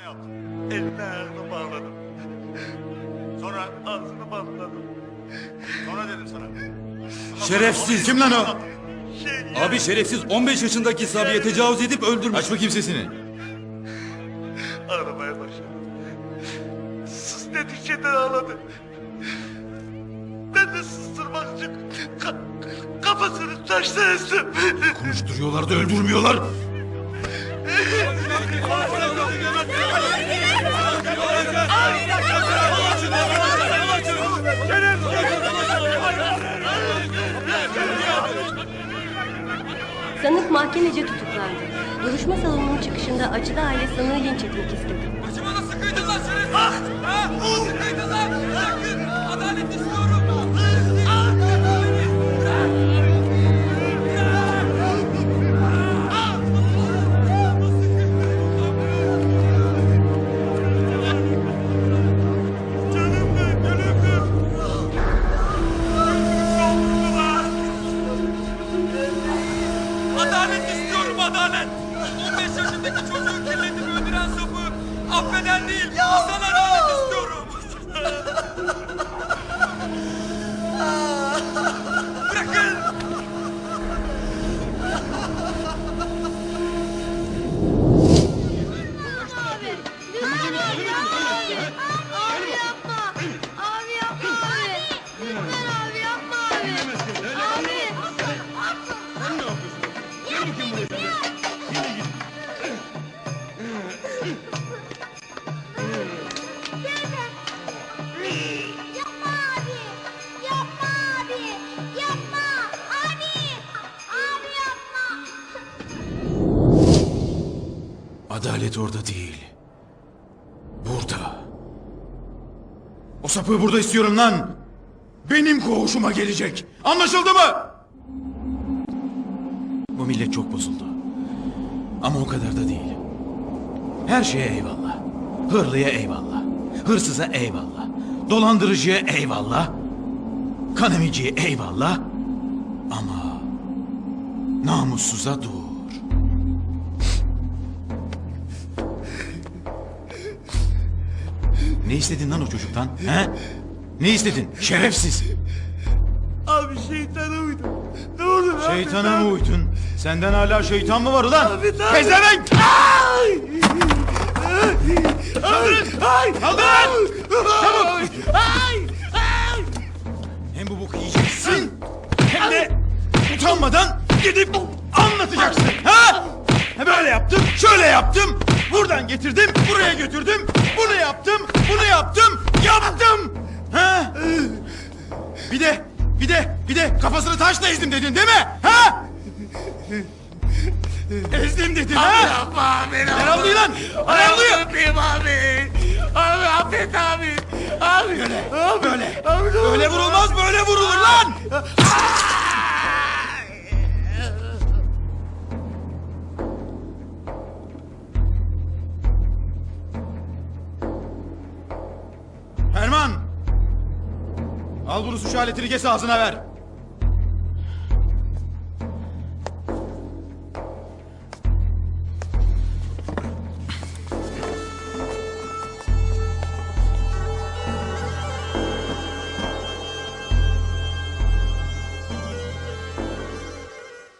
Ne yaptım? Elini ayağını bağladım. Sonra ağzını bantladım. Sonra dedim sana. Şerefsiz. Kim lan o? Şey, Abi şerefsiz 15 yaşındaki Sabiye tecavüz edip öldürmüş. Aç bakayım sesini. Ağlamaya başladı. Sus dedikçe de ağladı. Ben de susturmak için ka- kafasını taşla ezdim. Konuşturuyorlar da öldürmüyorlar. Sanık mahkemece tutuklandı. Duruşma salonunun çıkışında Acılı aile sanığı linç etmek istedi. Acıma nasıl kıydın lan şerefsiz? Ha? Nasıl kıydın lan? Bırakın! Adalet istiyorum! Adalet orada değil. Burada. O sapığı burada istiyorum lan. Benim koğuşuma gelecek. Anlaşıldı mı? Bu millet çok bozuldu. Ama o kadar da değil. Her şeye eyvallah. Hırlıya eyvallah. Hırsıza eyvallah. Dolandırıcıya eyvallah. Kanemiciye eyvallah. Ama namussuza dur. Ne istedin lan o çocuktan? He? Ne istedin? Şerefsiz. Abi şeytana uydum. Ne olur abi. Şeytana mı uydun? Senden hala şeytan mı var ulan? Abi, tabii. Pezevenk! Ay! Kaldırın! Ay! Kaldırın! Çabuk! Ay! Ay! Hem bu boku yiyeceksin hem de utanmadan gidip anlatacaksın. Ha? Böyle yaptım, şöyle yaptım. Buradan getirdim, buraya götürdüm. Bunu yaptım, bunu yaptım, yaptım. Ha? Bir de, bir de, bir de kafasını taşla ezdim dedin değil mi? Ha? Ezdim dedin ha? Yapma abi. Ne oluyor lan? Ne oluyor? Öpeyim abi. Abi affet abi. Abi. Böyle. Böyle. Abi ne olur. Böyle vurulmaz, böyle vurulur lan. Erman! Al bunu suç aletini kes ağzına ver.